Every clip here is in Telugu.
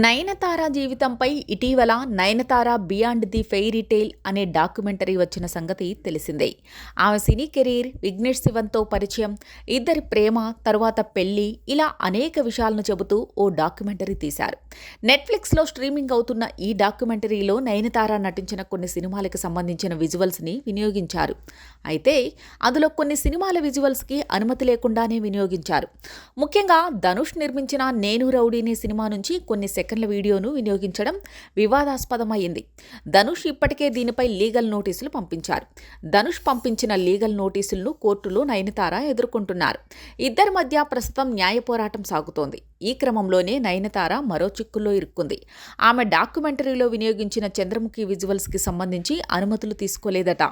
నయనతార జీవితంపై ఇటీవల Nayanthara beyond the fairy tale అనే డాక్యుమెంటరీ వచ్చిన సంగతి తెలిసిందే. ఆమె సినీ కెరీర్ విఘ్నేష్ శివన్తో పరిచయం ఇద్దరి ప్రేమ తరువాత పెళ్ళి ఇలా అనేక విషయాలను చెబుతూ ఓ డాక్యుమెంటరీ తీశారు. నెట్ఫ్లిక్స్లో స్ట్రీమింగ్ అవుతున్న ఈ డాక్యుమెంటరీలో నయనతార నటించిన కొన్ని సినిమాలకు సంబంధించిన విజువల్స్ని వినియోగించారు. అయితే అందులో కొన్ని సినిమాల విజువల్స్కి అనుమతి లేకుండానే వినియోగించారు. ముఖ్యంగా ధనుష్ నిర్మించిన నేను రౌడీని సినిమా నుంచి కొన్ని సెకండ్ల వీడియోను వినియోగించడం వివాదాస్పదమైంది. ధనుష్ ఇప్పటికే దీనిపై లీగల్ నోటీసులు పంపించారు. ధనుష్ పంపించిన లీగల్ నోటీసులను కోర్టులో నయనతార ఎదుర్కొంటున్నారు. ఇద్దరి మధ్య ప్రస్తుతం న్యాయ పోరాటం సాగుతోంది. ఈ క్రమంలోనే నయనతార మరో చిక్కుల్లో ఇరుక్కుంది. ఆమె డాక్యుమెంటరీలో వినియోగించిన చంద్రముఖి విజువల్స్కి సంబంధించి అనుమతులు తీసుకోలేదట.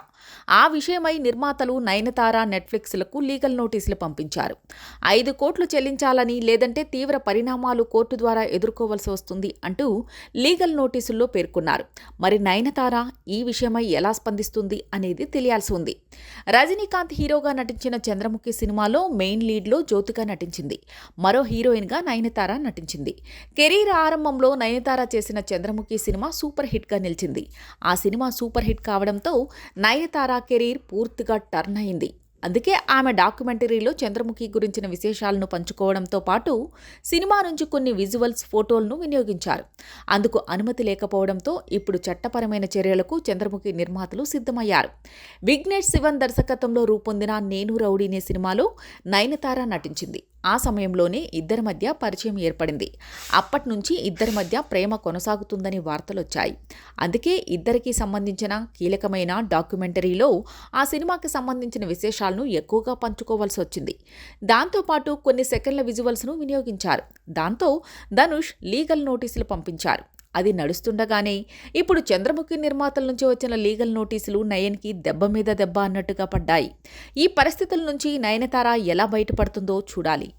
ఆ విషయమై నిర్మాతలు నయనతార నెట్ఫ్లిక్స్లకు లీగల్ నోటీసులు పంపించారు. ఐదు కోట్లు చెల్లించాలని లేదంటే తీవ్ర పరిణామాలు కోర్టు ద్వారా ఎదుర్కోవాల్సి వస్తుంది అంటూ లీగల్ నోటీసుల్లో పేర్కొన్నారు. మరి నయనతార ఈ విషయమై ఎలా స్పందిస్తుంది అనేది తెలియాల్సి ఉంది. రజనీకాంత్ హీరోగా నటించిన చంద్రముఖి సినిమాలో మెయిన్ లీడ్లో జ్యోతిగా నటించింది. మరో హీరోయిన్గా నయనతార నటించింది. కెరీర్ ఆరంభంలో నయనతార చేసిన చంద్రముఖి సినిమా సూపర్ హిట్గా నిలిచింది. ఆ సినిమా సూపర్ హిట్ కావడంతో నయనతార కెరీర్ పూర్తిగా టర్న్ అయింది. అందుకే ఆమె డాక్యుమెంటరీలో చంద్రముఖి గురించిన విశేషాలను పంచుకోవడంతో పాటు సినిమా నుంచి కొన్ని విజువల్స్ ఫోటోలను వినియోగించారు. అందుకు అనుమతి లేకపోవడంతో ఇప్పుడు చట్టపరమైన చర్యలకు చంద్రముఖి నిర్మాతలు సిద్ధమయ్యారు. విఘ్నేష్ శివన్ దర్శకత్వంలో రూపొందిన నేను రౌడీనే సినిమాలో నయనతార నటించింది. ఆ సమయంలోనే ఇద్దరి మధ్య పరిచయం ఏర్పడింది. అప్పటి నుంచి ఇద్దరి మధ్య ప్రేమ కొనసాగుతుందని వార్తలు వచ్చాయి అందుకే ఇద్దరికి సంబంధించిన కీలకమైన డాక్యుమెంటరీలో ఆ సినిమాకి సంబంధించిన విశేషాలను ఎక్కువగా పంచుకోవాల్సి వచ్చింది దాంతోపాటు కొన్ని సెకండ్ల విజువల్స్ను వినియోగించారు. దాంతో ధనుష్ లీగల్ నోటీసులు పంపించారు. అది నడుస్తుండగానే ఇప్పుడు చంద్రముఖి నిర్మాతల నుంచి వచ్చిన లీగల్ నోటీసులు నయన్కి దెబ్బ మీద దెబ్బ అన్నట్టుగా పడ్డాయి. ఈ పరిస్థితుల నుంచి నయనతార ఎలా బయటపడుతుందో చూడాలి.